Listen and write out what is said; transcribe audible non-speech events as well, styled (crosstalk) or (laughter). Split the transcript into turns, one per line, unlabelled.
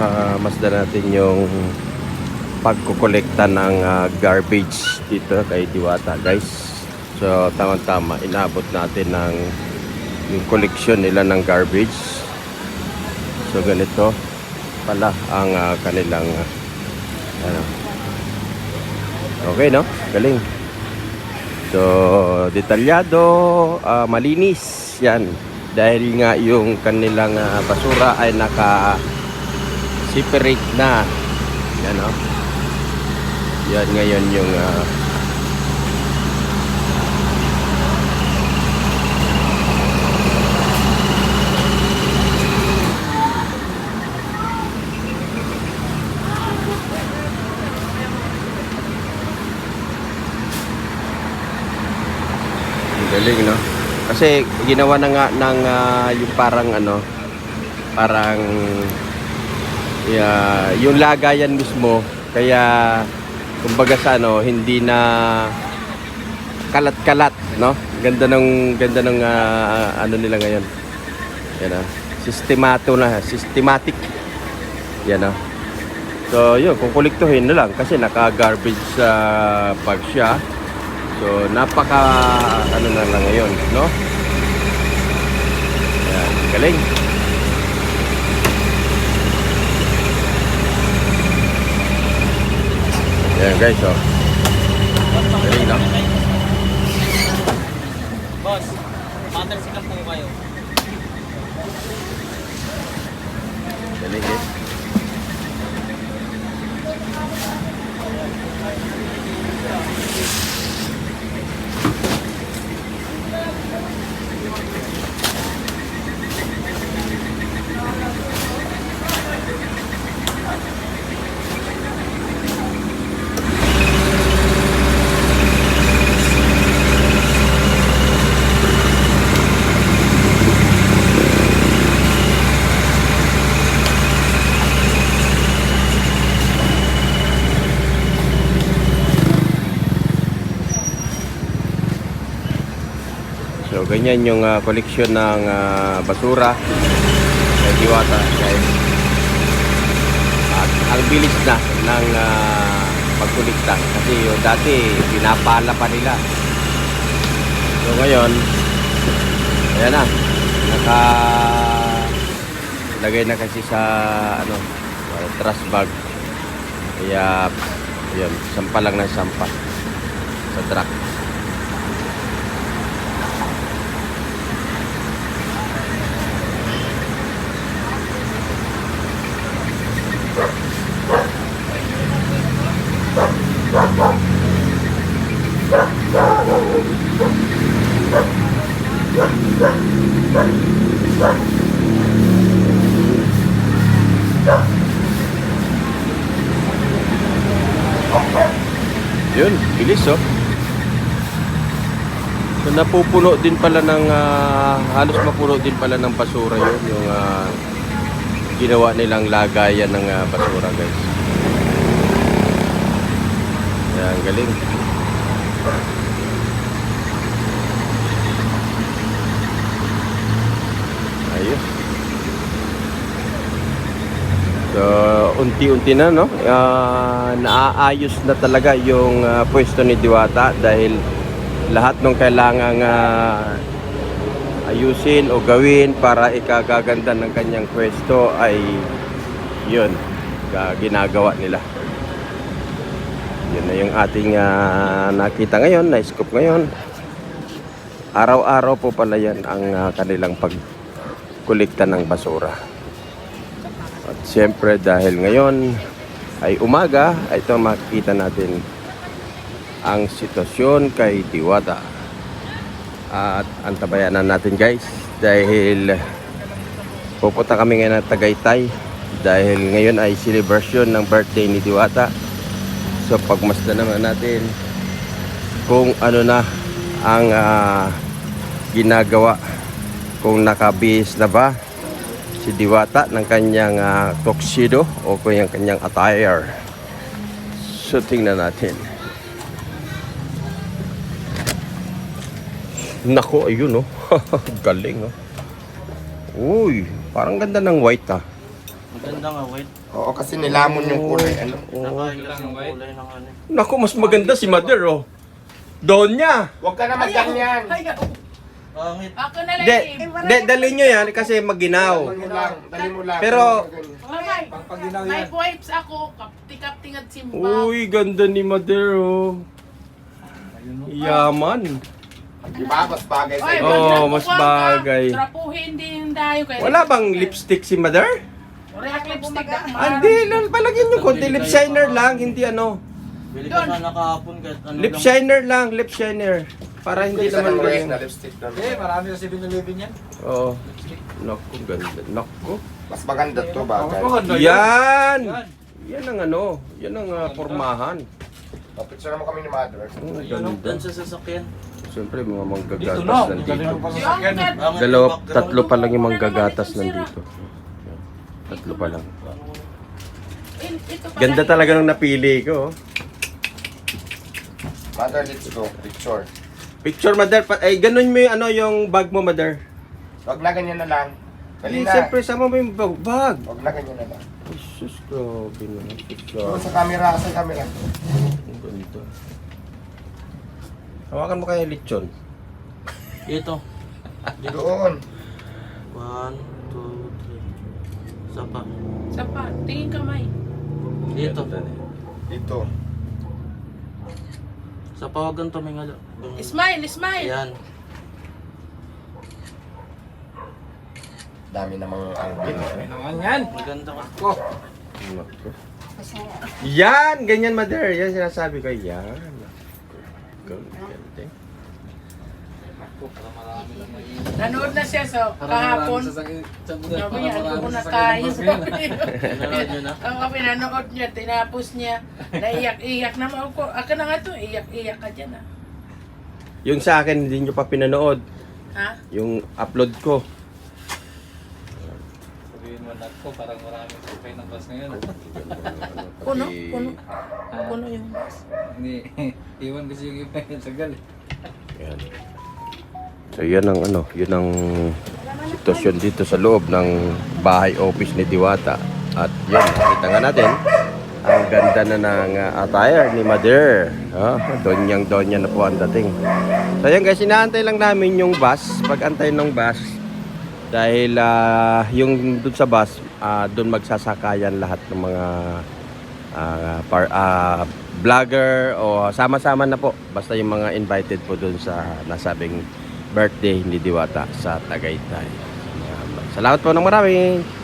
uh, masdan natin yung pagkukolekta ng ah, garbage dito kay Diwata guys. So tama-tama inabot natin ng yung collection nila ng garbage. So ganito pala ang ah, kanilang ah, ano. Okay no? Galing. So detalyado, ah, malinis 'yan dahil nga yung kanilang ah, basura ay naka separate na. Yan no? Yan ngayon yung Ang galing, no? Kasi ginawa na nga ng ah, yung parang ano, parang yeah, yung lagayan mismo, kaya kumbaga sa ano, hindi na kalat-kalat, no? Ganda ng ganda ng ah, ano nila ngayon. Yan ah. Sistemato na, systematic. Yan ah. So, yun, kung kolektuhin na lang kasi naka-garbage sa bag siya. So, napaka ano na lang ngayon, no? Yan, galing. Yan guys, oh. Galing, no?
Boss, mother sila po kayo.
Galing, eh. So, ganyan yung ah, koleksyon ng ah, basura kay Diwata, guys. At ang bilis na ng uh, pagkulikta kasi yung dati pinapala pa nila. So ngayon, ayan na. Naka lagay na kasi sa ano, uh, trash bag. Kaya yun, sampa lang ng sampa sa truck. Yun, bilis oh. So napupuno din pala ng ah, halos mapuno din pala ng basura yun yung ah, ginawa nilang lagayan ng ah, basura guys. Yan, galing. Ayos. So, unti-unti na, no? Ah, naaayos na talaga yung ah, pwesto ni Diwata dahil lahat ng kailangang ah, ayusin o gawin para ikagaganda ng kanyang pwesto ay yun, ga- ginagawa nila. Yun na yung ating ah, nakita ngayon, na-scoop ngayon. Araw-araw po pala yan ang ah, kanilang pagkolekta ng basura. At siyempre dahil ngayon ay umaga, ito makikita natin ang sitwasyon kay Diwata. At antabayanan natin guys dahil pupunta kami ngayon ng Tagaytay dahil ngayon ay celebration ng birthday ni Diwata. So pagmasda naman natin kung ano na ang ah, ginagawa kung nakabihis na ba si Diwata ng kanyang ah, tuxedo o kung yung kanyang attire. So tingnan natin. Nako, ayun oh. (laughs) Galing oh. Uy, parang ganda ng white ah.
Maganda nga, white.
Oo, kasi nilamon yung kulay. Ano?
Kulay ng ano.
Mas maganda si Mother, oh. Donya!
Huwag ka na magganyan.
Pangit.
Ako na lang
De,
eh.
de, dali nyo yan kasi maginaw.
Dali mo lang. Dali mo lang.
Pero-
Mamay, may wipes ako. Kapti-kapting at simba.
Uy, ganda ni Mother, oh. Yaman.
Di ba? Mas bagay
Oy,
sa'yo.
Oo,
wag lang
mas
bukuan ka.
bagay.
Trapuhin din tayo. Kaya
Wala bang lipstick si Mother?
React lipstick na.
Ah, Hindi, lang palagyan nyo konti. Lip shiner lang, hindi ano.
Bili ka sana kahapon kahit ano
Lip
lang.
shiner lang, lip shiner. Para hindi naman ganyan.
na lipstick na.
Eh, marami sa 7-Eleven yan.
Oo. Naku, ganda. Naku.
Mas maganda to bagay.
Yan!
Yan.
Yan ang ano, yan ang ah, pormahan.
Papicture naman kami ni Mother.
Oh,
Doon
ganda.
sa sasakyan.
Siyempre, mga manggagatas nandito.
mo
Dalawa, tatlo pa lang yung manggagatas nandito. Tatlo pa lang.
In- Ito pa
Ganda talaga nung napili ko. oh.
Mother, let's go. Picture.
Picture, mother. Pa- ay, ganun mo yung, ano, yung bag mo, mother.
Huwag na ganyan na lang. Dali
Eh,
na.
siyempre, sama mo yung bag. bag.
Huwag na ganyan na lang.
Ay, sus, grabe
Doon
grabe.
sa camera, sa camera.
Ang ganda. Hawakan mo kaya lechon.
Ito.
Doon.
One, two, three. Isa pa.
Isa pa. Tingin kamay.
Dito.
Dito.
Sa pawagan to may ngalo.
Smile, smile.
Yan.
Dami namang angle.
Naman yan.
Maganda ka.
Oh.
Yan! Ganyan, mother. Yan sinasabi ko. Yan. Ganda.
Nanood na siya so kahapon. Sabi niya, ano muna tayo.
Na?
Ang kami nanood niya, tinapos niya. Naiyak-iyak ako. Ako na nga to, iyak-iyak ka dyan ah.
Yung sa akin, hindi nyo pa pinanood.
Ha?
Yung upload ko.
Sabihin mo na ko, parang maraming supply ng bus ngayon. (laughs)
Puno?
Pati-
Puno? Puno yung
Hindi, (laughs) iwan kasi yung iba yung sagal. eh.
Yan. So yan ang ano, yun ang sitwasyon dito sa loob ng bahay office ni Diwata. At yan, nakita nga natin, ang ganda na ng uh, attire ni Mother. Oh, donyang donya na po ang dating. So yan guys, inaantay lang namin yung bus, pag-antay ng bus. Dahil ah, yung dun sa bus, ah, dun magsasakayan lahat ng mga ah, par, ah, vlogger o sama-sama na po. Basta yung mga invited po dun sa nasabing birthday ni Diwata sa Tagaytay. Salamat po ng marami.